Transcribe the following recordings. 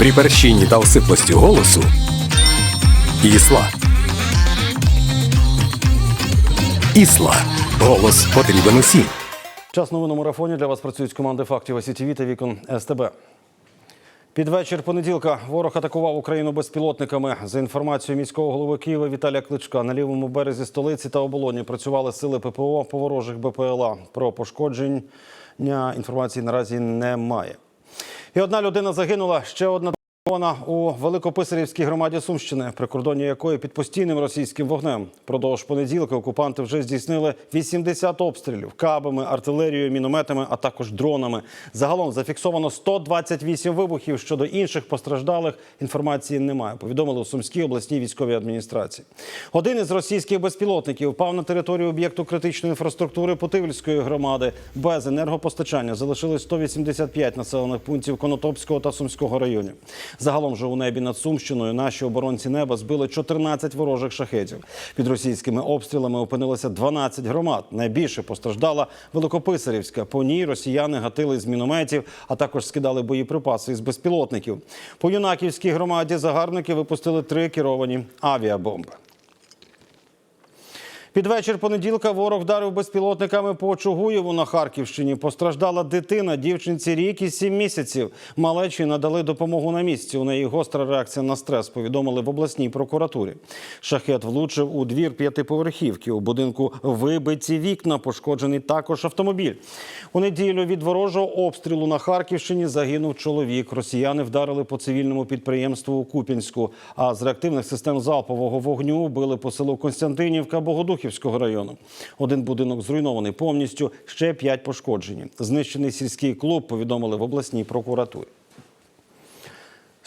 При перщині та осиплості голосу Ісла. Ісла. Голос потрібен усім. Час новин у марафоні для вас працюють команди фактів СІТВ та вікон СТБ. Під вечір понеділка ворог атакував Україну безпілотниками. За інформацією міського голови Києва Віталія Кличка на лівому березі столиці та оболоні працювали сили ППО по ворожих БПЛА. Про пошкодження інформації наразі немає. І одна людина загинула, ще одна вона у Великописарівській громаді Сумщини, прикордоння якої під постійним російським вогнем. Продовж понеділка окупанти вже здійснили 80 обстрілів кабами, артилерією, мінометами, а також дронами. Загалом зафіксовано 128 вибухів. Щодо інших постраждалих інформації немає. Повідомили у Сумській обласній військовій адміністрації. Один із російських безпілотників впав на територію об'єкту критичної інфраструктури Путивльської громади. Без енергопостачання залишилось 185 населених пунктів Конотопського та Сумського районів. Загалом же у небі над Сумщиною наші оборонці неба збили 14 ворожих шахетів. Під російськими обстрілами опинилося 12 громад. Найбільше постраждала Великописарівська. По ній росіяни гатили з мінометів, а також скидали боєприпаси із безпілотників. По юнаківській громаді загарбники випустили три керовані авіабомби. Під вечір понеділка ворог вдарив безпілотниками по Чугуєву на Харківщині. Постраждала дитина, дівчинці рік і сім місяців. Малечі надали допомогу на місці. У неї гостра реакція на стрес. Повідомили в обласній прокуратурі. Шахет влучив у двір п'ятиповерхівки. У будинку вибиті вікна, пошкоджений також автомобіль. У неділю від ворожого обстрілу на Харківщині загинув чоловік. Росіяни вдарили по цивільному підприємству у Куп'янську. А з реактивних систем залпового вогню били по селу Константинівка Богодухівського району. Один будинок зруйнований повністю, ще п'ять пошкоджені. Знищений сільський клуб повідомили в обласній прокуратурі.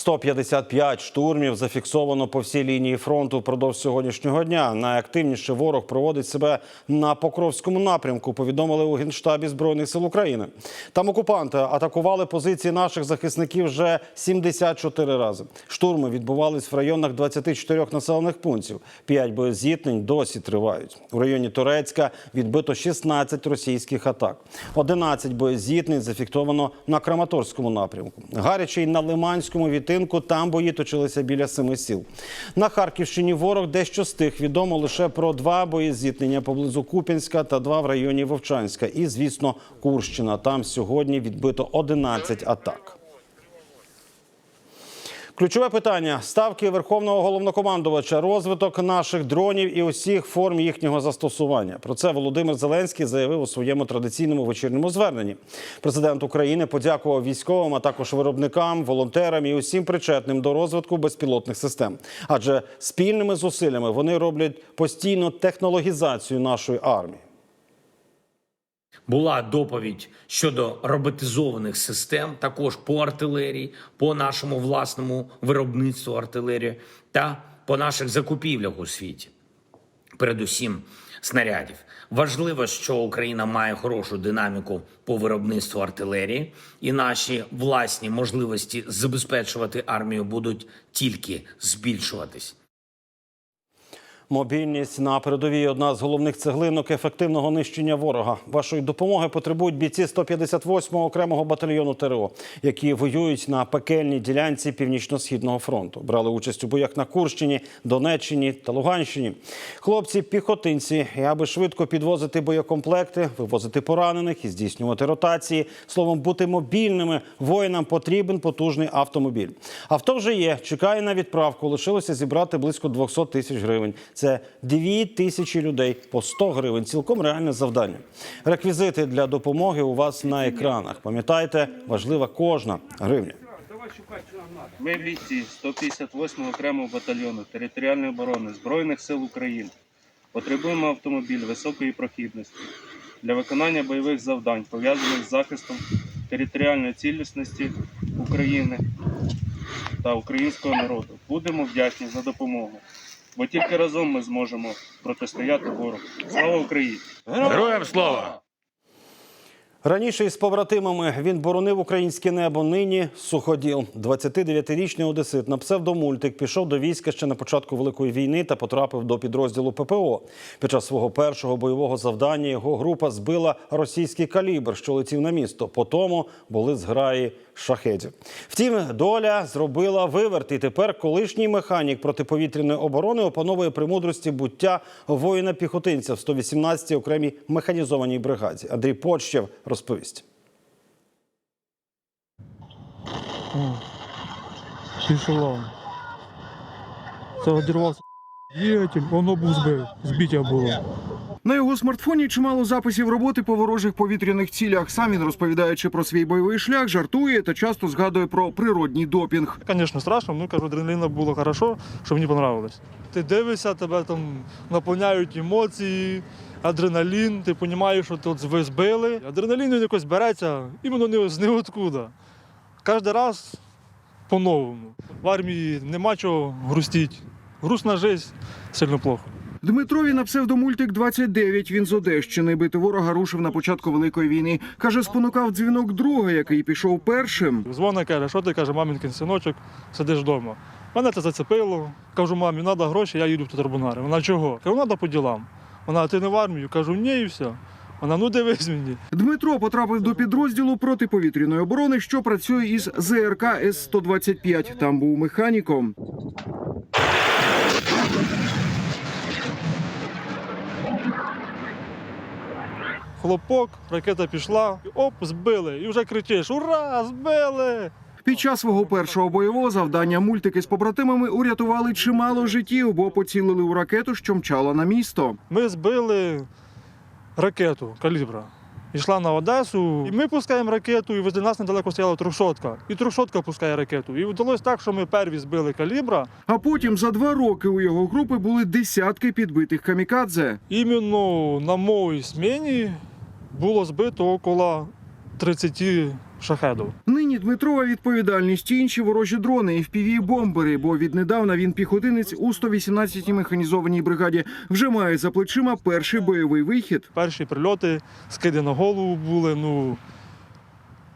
155 штурмів зафіксовано по всій лінії фронту впродовж сьогоднішнього дня. Найактивніше ворог проводить себе на Покровському напрямку. Повідомили у генштабі збройних сил України. Там окупанти атакували позиції наших захисників вже 74 рази. Штурми відбувались в районах 24 населених пунктів. П'ять боєзіткнень досі тривають. У районі Турецька відбито 16 російських атак. 11 боєзіткнень зафіксовано на Краматорському напрямку. Гаряче й на Лиманському відтинку там бої точилися біля семи сіл. На Харківщині ворог дещо стих. Відомо лише про два боєзіткнення поблизу Куп'янська та два в районі Вовчанська. І, звісно, Курщина. Там сьогодні відбито 11 атак. Ключове питання ставки верховного головнокомандувача, розвиток наших дронів і усіх форм їхнього застосування. Про це Володимир Зеленський заявив у своєму традиційному вечірньому зверненні. Президент України подякував військовим, а також виробникам, волонтерам і усім причетним до розвитку безпілотних систем. Адже спільними зусиллями вони роблять постійну технологізацію нашої армії. Була доповідь щодо роботизованих систем, також по артилерії, по нашому власному виробництву артилерії та по наших закупівлях у світі. Передусім снарядів. Важливо, що Україна має хорошу динаміку по виробництву артилерії, і наші власні можливості забезпечувати армію будуть тільки збільшуватись. Мобільність на передовій одна з головних цеглинок ефективного нищення ворога. Вашої допомоги потребують бійці 158-го окремого батальйону ТРО, які воюють на пекельній ділянці північно-східного фронту. Брали участь у боях на Курщині, Донеччині та Луганщині. Хлопці піхотинці, і аби швидко підвозити боєкомплекти, вивозити поранених і здійснювати ротації. Словом, бути мобільними воїнам потрібен потужний автомобіль. Авто вже є, чекає на відправку. Лишилося зібрати близько 200 тисяч гривень. Це 2 тисячі людей по 100 гривень. Цілком реальне завдання. Реквізити для допомоги у вас на екранах. Пам'ятайте, важлива кожна гривня. Ми бійці 158 окремого батальйону територіальної оборони Збройних сил України. Потребуємо автомобіль високої прохідності для виконання бойових завдань, пов'язаних з захистом територіальної цілісності України та українського народу. Будемо вдячні за допомогу, бо тільки разом ми зможемо протистояти ворогу. Слава Україні! Героям слава! Раніше із побратимами він боронив українське небо. Нині суходіл. 29-річний одесит на псевдомультик пішов до війська ще на початку великої війни та потрапив до підрозділу ППО. Під час свого першого бойового завдання його група збила російський калібр, що летів на місто. По тому були зграї шахедів. Втім, доля зробила виверт, і тепер колишній механік протиповітряної оборони опановує премудрості буття воїна-піхотинця в 118-й окремій механізованій бригаді. Андрій Почтєв розповість. Шишелон. Це одірвався діятель, воно був збив. Збиття було. На його смартфоні чимало записів роботи по ворожих повітряних цілях. Сам він розповідаючи про свій бойовий шлях, жартує та часто згадує про природній допінг. Звісно, страшно, ну кажу, адреналіна було хорошо, що мені понравилось. Ти дивишся, тебе там наповняють емоції, адреналін, ти розумієш, що тут ви збили. Адреналін він якось береться іменно не з ниоткуда. Кожен раз по-новому. В армії нема чого грустити. Грустна життя сильно плохо. Дмитрові на псевдомультик 29. Він з Одещини. Бити ворога рушив на початку великої війни. каже, спонукав дзвінок друга, який пішов першим. Дзвонить, каже, що ти каже, мамінкин синочок, сидиш вдома. Мене це зацепило. Кажу, мамі, треба гроші, я їду в Татарбунари. Вона чого? Кажу, треба по ділам. Вона, а ти не в армію? Кажу, ні, і все. Вона, ну дивись мені. Дмитро потрапив до підрозділу протиповітряної оборони, що працює із ЗРК С-125. Там був механіком. Хлопок, ракета пішла, і оп, збили. І вже кричиш: Ура! Збили! Під час свого першого бойового завдання мультики з побратимами урятували чимало життів, бо поцілили у ракету, що мчала на місто. Ми збили ракету калібра. Йшла на Одесу, і ми пускаємо ракету, і возле нас недалеко стояла трьохсотка. І трьохсотка пускає ракету. І вдалося так, що ми перві збили калібра. А потім за два роки у його групи були десятки підбитих камікадзе. Іменно на моїй зміні було збито около 30 шахедів. Нині Дмитрова відповідальність інші ворожі дрони і впіві бомбери, бо віднедавна він піхотинець у 118-й механізованій бригаді. Вже має за плечима перший бойовий вихід. Перші прильоти, скиди на голову були. Ну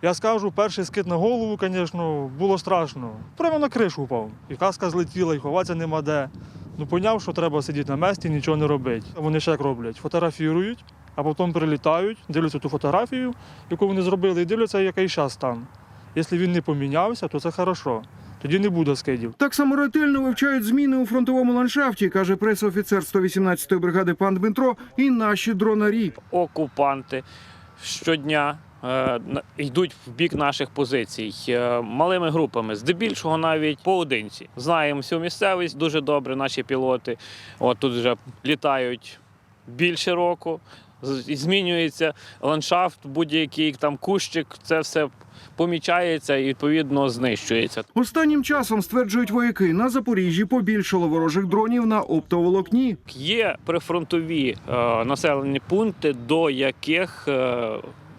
я скажу, перший скид на голову, звісно, було страшно. Прямо на кришу впав. І каска злетіла, і ховатися нема де. Ну, поняв, що треба сидіти на місці, нічого не робити. Вони ще як роблять: фотографірують, а потім прилітають, дивляться ту фотографію, яку вони зробили, і дивляться, який час стан. Якщо він не помінявся, то це хорошо. Тоді не буде скидів. Так само ретельно вивчають зміни у фронтовому ландшафті, каже пресофіцер 118-ї бригади пан Дмитро, і наші дронарі. окупанти щодня е, йдуть в бік наших позицій е, малими групами, здебільшого навіть поодинці. Знаємо всю місцевість дуже добре. Наші пілоти. От тут вже літають більше року. Змінюється ландшафт, будь-який там кущик, це все помічається і відповідно знищується. Останнім часом стверджують вояки на Запоріжжі побільшало ворожих дронів на оптоволокні. Є прифронтові е, населені пункти, до яких е,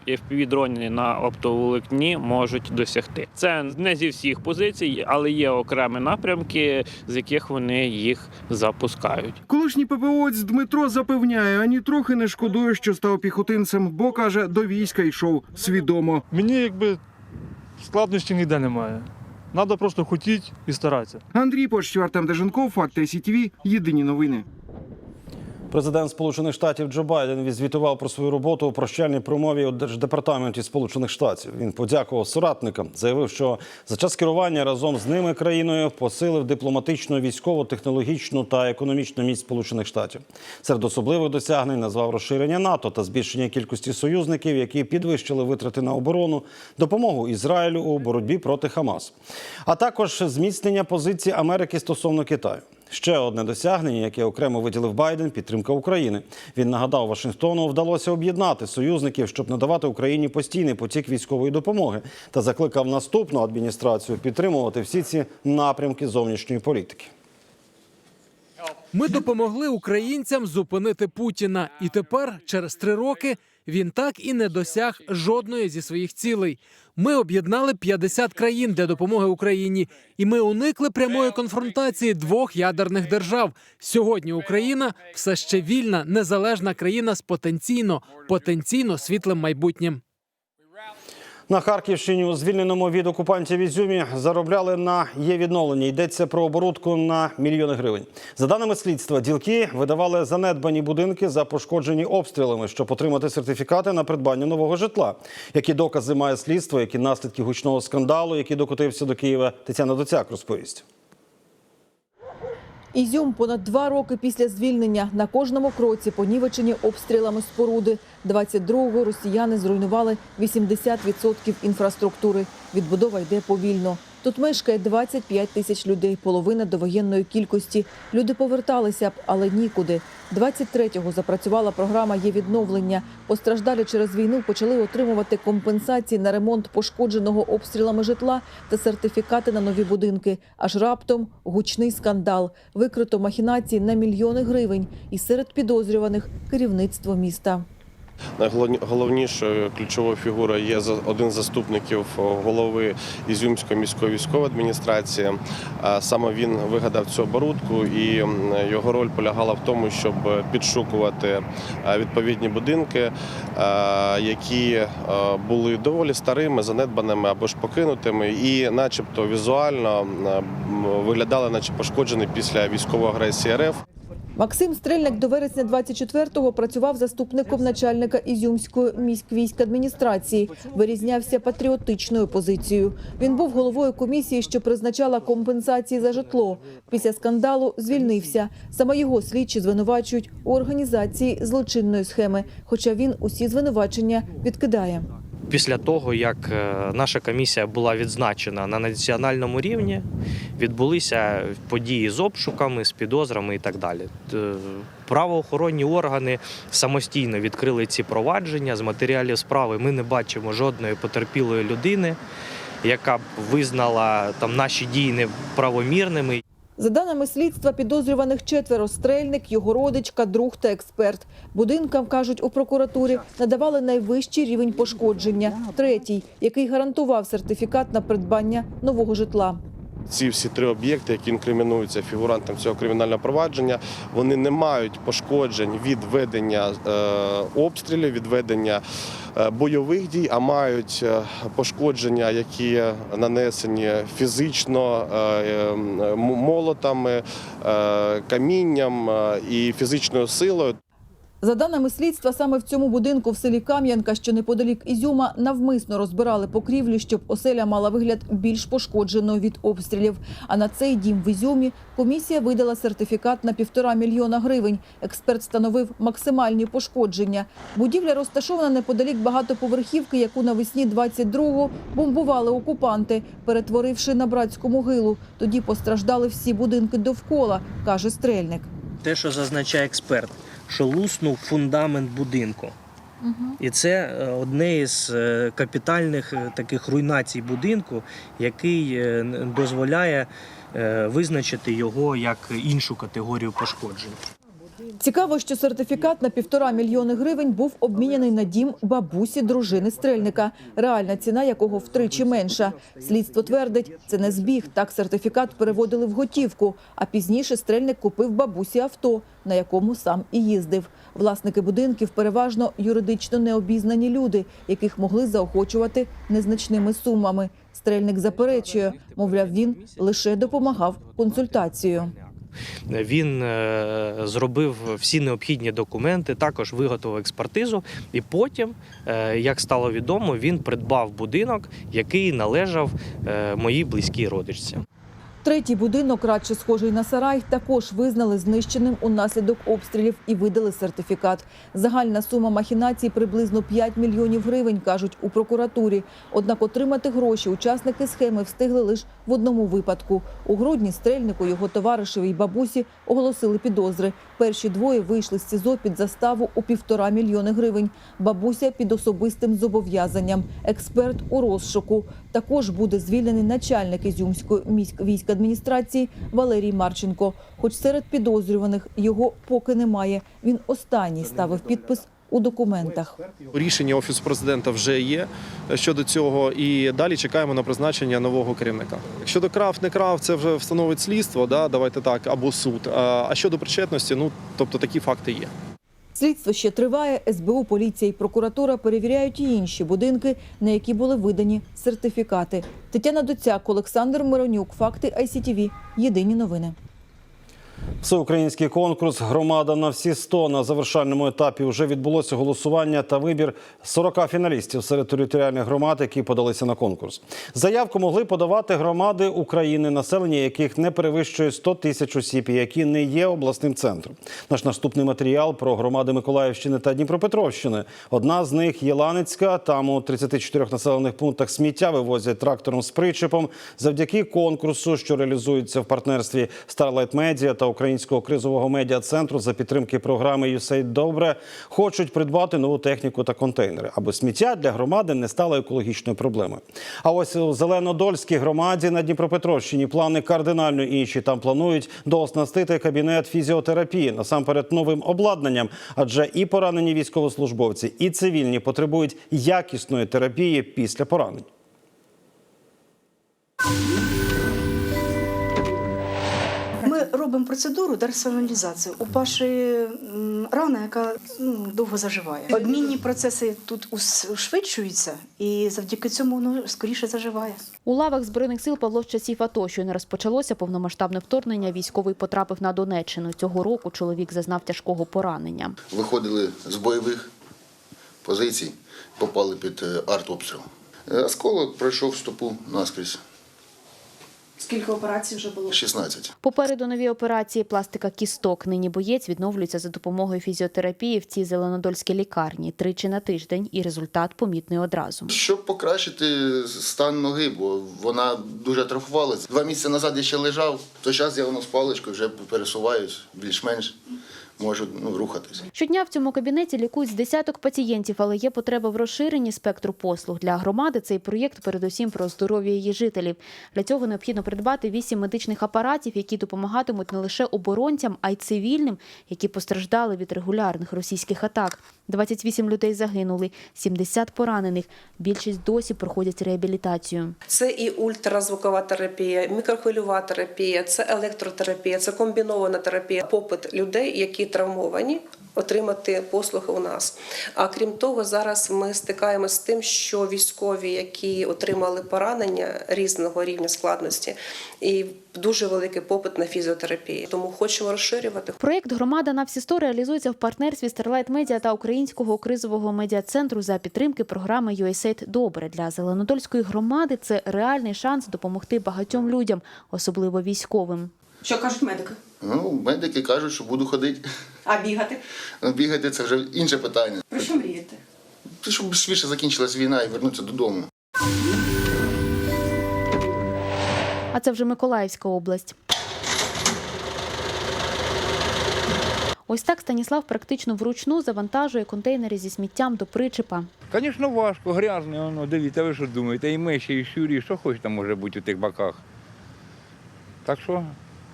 FPV-дрони на оптоволокні можуть досягти. Це не зі всіх позицій, але є окремі напрямки, з яких вони їх запускають. Колишній ППОць Дмитро запевняє, ані трохи не шкодує, що став піхотинцем, бо каже, до війська йшов свідомо. Мені якби складнощі ніде немає. Треба просто хотіти і старатися. Андрій Почтів, Артем Деженков, Факти СІТВ, Єдині новини. Президент Сполучених Штатів Джо Байден відзвітував про свою роботу у прощальній промові у Держдепартаменті Сполучених Штатів. Він подякував соратникам, заявив, що за час керування разом з ними країною посилив дипломатичну, військову, технологічну та економічну міць Сполучених Штатів. Серед особливих досягнень назвав розширення НАТО та збільшення кількості союзників, які підвищили витрати на оборону, допомогу Ізраїлю у боротьбі проти Хамас, а також зміцнення позиції Америки стосовно Китаю. Ще одне досягнення, яке окремо виділив Байден, підтримка України. Він нагадав, Вашингтону вдалося об'єднати союзників, щоб надавати Україні постійний потік військової допомоги, та закликав наступну адміністрацію підтримувати всі ці напрямки зовнішньої політики. Ми допомогли українцям зупинити Путіна, і тепер, через три роки, він так і не досяг жодної зі своїх цілей. Ми об'єднали 50 країн для допомоги Україні, і ми уникли прямої конфронтації двох ядерних держав. Сьогодні Україна все ще вільна, незалежна країна з потенційно потенційно світлим майбутнім. На Харківщині у звільненому від окупантів Ізюмі заробляли на є відновлення. Йдеться про оборудку на мільйони гривень. За даними слідства, ділки видавали занедбані будинки за пошкоджені обстрілами, щоб отримати сертифікати на придбання нового житла. Які докази має слідство, які наслідки гучного скандалу, який докотився до Києва, Тетяна Доцяк розповість. Ізюм понад два роки після звільнення на кожному кроці понівечені обстрілами споруди. 22-го росіяни зруйнували 80% інфраструктури. Відбудова йде повільно. Тут мешкає 25 тисяч людей, половина довоєнної кількості. Люди поверталися б, але нікуди. 23-го запрацювала програма «Є відновлення». Постраждалі через війну почали отримувати компенсації на ремонт пошкодженого обстрілами житла та сертифікати на нові будинки. Аж раптом гучний скандал. Викрито махінації на мільйони гривень. І серед підозрюваних керівництво міста. Найголовнішою ключовою фігурою є один з заступників голови Ізюмської міської військової адміністрації. Саме він вигадав цю оборудку, і його роль полягала в тому, щоб підшукувати е, відповідні будинки, е, які е, були доволі старими, занедбаними або ж покинутими, і, начебто, візуально е, виглядали, наче пошкоджені після військової агресії РФ. Максим Стрельник до вересня 24-го працював заступником начальника Ізюмської міськвійськадміністрації. Вирізнявся патріотичною позицією. Він був головою комісії, що призначала компенсації за житло. Після скандалу звільнився. Саме його слідчі звинувачують у організації злочинної схеми, хоча він усі звинувачення відкидає. Після того, як е, наша комісія була відзначена на національному рівні, відбулися події з обшуками, з підозрами і так далі. Правоохоронні органи самостійно відкрили ці провадження. З матеріалів справи ми не бачимо жодної потерпілої людини, яка б визнала там наші дії неправомірними. За даними слідства, підозрюваних четверо стрельник, його родичка, друг та експерт. Будинкам кажуть у прокуратурі надавали найвищий рівень пошкодження, третій, який гарантував сертифікат на придбання нового житла. Ці всі три об'єкти, які інкримінуються фігурантам цього кримінального провадження, вони не мають пошкоджень від ведення е, обстрілів, від ведення е, бойових дій, а мають е, пошкодження, які нанесені фізично е, е, м- молотами, камінням і фізичною силою. За даними слідства, саме в цьому будинку в селі Кам'янка, що неподалік Ізюма, навмисно розбирали покрівлі, щоб оселя мала вигляд більш пошкодженою від обстрілів. А на цей дім в Ізюмі комісія видала сертифікат на півтора мільйона гривень. Експерт встановив максимальні пошкодження. Будівля розташована неподалік багатоповерхівки, яку навесні 22-го бомбували окупанти, перетворивши на братську могилу. Тоді постраждали всі будинки довкола, каже Стрельник. те, що зазначає експерт, що луснув фундамент будинку. І це е, одне із е, капітальних е, таких руйнацій будинку, який дозволяє визначити його як іншу категорію пошкоджень. Цікаво, що сертифікат на півтора мільйони гривень був обміняний на дім бабусі дружини стрельника, реальна ціна якого втричі менша. Слідство твердить, це не збіг. Так сертифікат переводили в готівку. А пізніше стрельник купив бабусі авто, на якому сам і їздив. Власники будинків переважно юридично необізнані люди, яких могли заохочувати незначними сумами. Стрельник заперечує, мовляв, він лише допомагав консультацією. Він е, зробив всі необхідні документи, також виготовив експертизу, і потім, е, як стало відомо, він придбав будинок, який належав е, моїй близькій родичці. Третій будинок, радше схожий на сарай, також визнали знищеним унаслідок обстрілів і видали сертифікат. Загальна сума махінацій приблизно 5 мільйонів гривень, кажуть у прокуратурі. Однак отримати гроші учасники схеми встигли лише в одному випадку. У грудні стрельнику його товаришеві й бабусі оголосили підозри. Перші двоє вийшли з СІЗО під заставу у півтора мільйони гривень. Бабуся під особистим зобов'язанням. Експерт у розшуку. Також буде звільнений начальник Ізюмської міськвійськадміністрації Валерій Марченко. Хоч серед підозрюваних його поки немає. Він останній ставив підпис у документах. Рішення офісу президента вже є щодо цього, і далі чекаємо на призначення нового керівника. Щодо крав, не крав, це вже встановить слідство, да, давайте так, або суд. А щодо причетності, ну тобто такі факти є. Слідство ще триває. СБУ, поліція і прокуратура перевіряють і інші будинки, на які були видані сертифікати. Тетяна Доцяк, Олександр Миронюк. Факти ICTV. Єдині новини. Всеукраїнський конкурс Громада на всі 100 на завершальному етапі вже відбулося голосування та вибір 40 фіналістів серед територіальних громад, які подалися на конкурс. Заявку могли подавати громади України, населення яких не перевищує 100 тисяч осіб, які не є обласним центром. Наш наступний матеріал про громади Миколаївщини та Дніпропетровщини. Одна з них є Ланицька. Там у 34 населених пунктах сміття вивозять трактором з причепом. Завдяки конкурсу, що реалізується в партнерстві Starlight Media та Українського кризового медіа центру за підтримки програми «USAID Добре, хочуть придбати нову техніку та контейнери, аби сміття для громади не стало екологічною проблемою. А ось у Зеленодольській громаді на Дніпропетровщині плани кардинально інші. Там планують дооснастити кабінет фізіотерапії насамперед новим обладнанням, адже і поранені військовослужбовці, і цивільні потребують якісної терапії після поранень. Робимо процедуру дерсоналізації. У Паші рана, яка ну, довго заживає. Обмінні процеси тут ушвидшуються, і завдяки цьому воно скоріше заживає. У лавах збройних сил Павло з часів АТО, що не розпочалося повномасштабне вторгнення, військовий потрапив на Донеччину. Цього року чоловік зазнав тяжкого поранення. Виходили з бойових позицій, попали під е, артобстріл. Е, Осколок пройшов стопу наскрізь. Скільки операцій вже було? 16. Попереду нові операції пластика кісток. Нині боєць відновлюється за допомогою фізіотерапії в цій зеленодольській лікарні тричі на тиждень, і результат помітний одразу. Щоб покращити стан ноги, бо вона дуже атрофувалася. Два місяці назад я ще лежав, то зараз я воно з паличкою вже пересуваюсь більш-менш можу ну, рухатись. Щодня в цьому кабінеті лікують з десяток пацієнтів, але є потреба в розширенні спектру послуг для громади. Цей проєкт передусім про здоров'я її жителів. Для цього необхідно придбати вісім медичних апаратів, які допомагатимуть не лише оборонцям, а й цивільним, які постраждали від регулярних російських атак. 28 людей загинули, 70 поранених. Більшість досі проходять реабілітацію. Це і ультразвукова терапія, мікрохвильова терапія, це електротерапія, це комбінована терапія. Попит людей, які травмовані, отримати послуги у нас. А крім того, зараз ми стикаємося з тим, що військові, які отримали поранення різного рівня складності, і дуже великий попит на фізіотерапію. Тому хочемо розширювати. Проєкт Громада на всі 100 реалізується в партнерстві Starlight Media та Українського кризового медіа-центру за підтримки програми USAID Добре для Зеленодольської громади. Це реальний шанс допомогти багатьом людям, особливо військовим. Що кажуть медики? Ну, медики кажуть, що буду ходити. А бігати? Ну, Бігати це вже інше питання. Про що мрієте? Щоб швидше закінчилась війна і вернутися додому. А це вже Миколаївська область. Ось так Станіслав практично вручну завантажує контейнери зі сміттям до причепа. Звісно, важко, грязне, воно, дивіться, ви що думаєте, і миші, і щурі, що хоч там може бути у тих баках. Так що,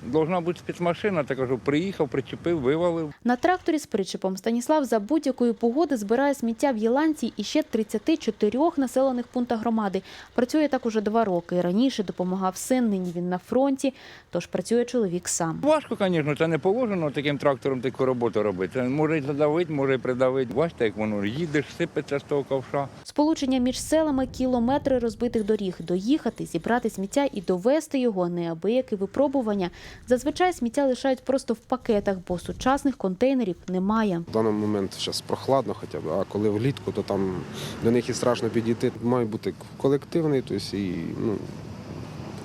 должна бути спецмашина, так кажу, приїхав, причепив, вивалив. На тракторі з причепом Станіслав за будь-якої погоди збирає сміття в Єланці і ще 34 населених пунктах громади. Працює так уже два роки. Раніше допомагав син, нині він на фронті, тож працює чоловік сам. Важко, звісно, це не положено таким трактором таку роботу робити. Може й задавити, може й придавити. Бачите, як воно їдеш, сипеться з того ковша. Сполучення між селами кілометри розбитих доріг. Доїхати, зібрати сміття і довести його неабияке випробування. Зазвичай сміття лишають просто в пакетах, бо сучасних контейнерів немає. В даний момент зараз прохладно хоча б, а коли влітку, то там до них і страшно підійти. Має бути колективний, тобто і ну,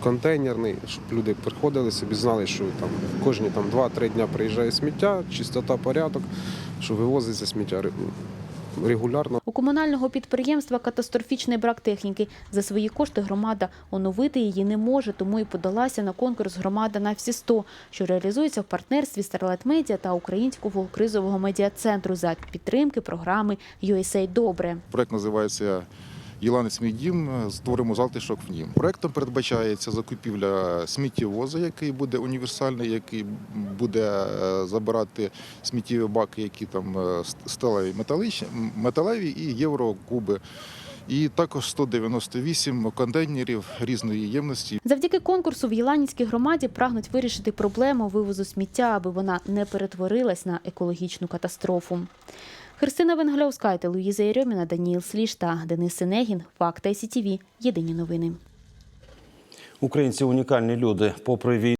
контейнерний, щоб люди приходили собі, знали, що там кожні там 2-3 дні приїжджає сміття, чистота, порядок, що вивозиться сміття регулярно. У комунального підприємства катастрофічний брак техніки. За свої кошти громада оновити її не може, тому і подалася на конкурс Громада на всі 100», що реалізується в партнерстві Starlet Media та Українського кризового медіа-центру за підтримки програми «USA Добре. Проект називається Єланець мій дім. Створимо затишок в нім. Проектом передбачається закупівля сміттєвоза, який буде універсальний, який буде е, забирати сміттєві баки, які там е, сталеві металеві і єврокуби. і також 198 контейнерів різної ємності. Завдяки конкурсу в Єланівській громаді прагнуть вирішити проблему вивозу сміття, аби вона не перетворилась на екологічну катастрофу. Христина Венгляускайте, Луїза Єрьоміна, Даніїл Сліж та Денис Синегін. Факти СІТІВІ. Єдині новини. Українці унікальні люди. Попри війну.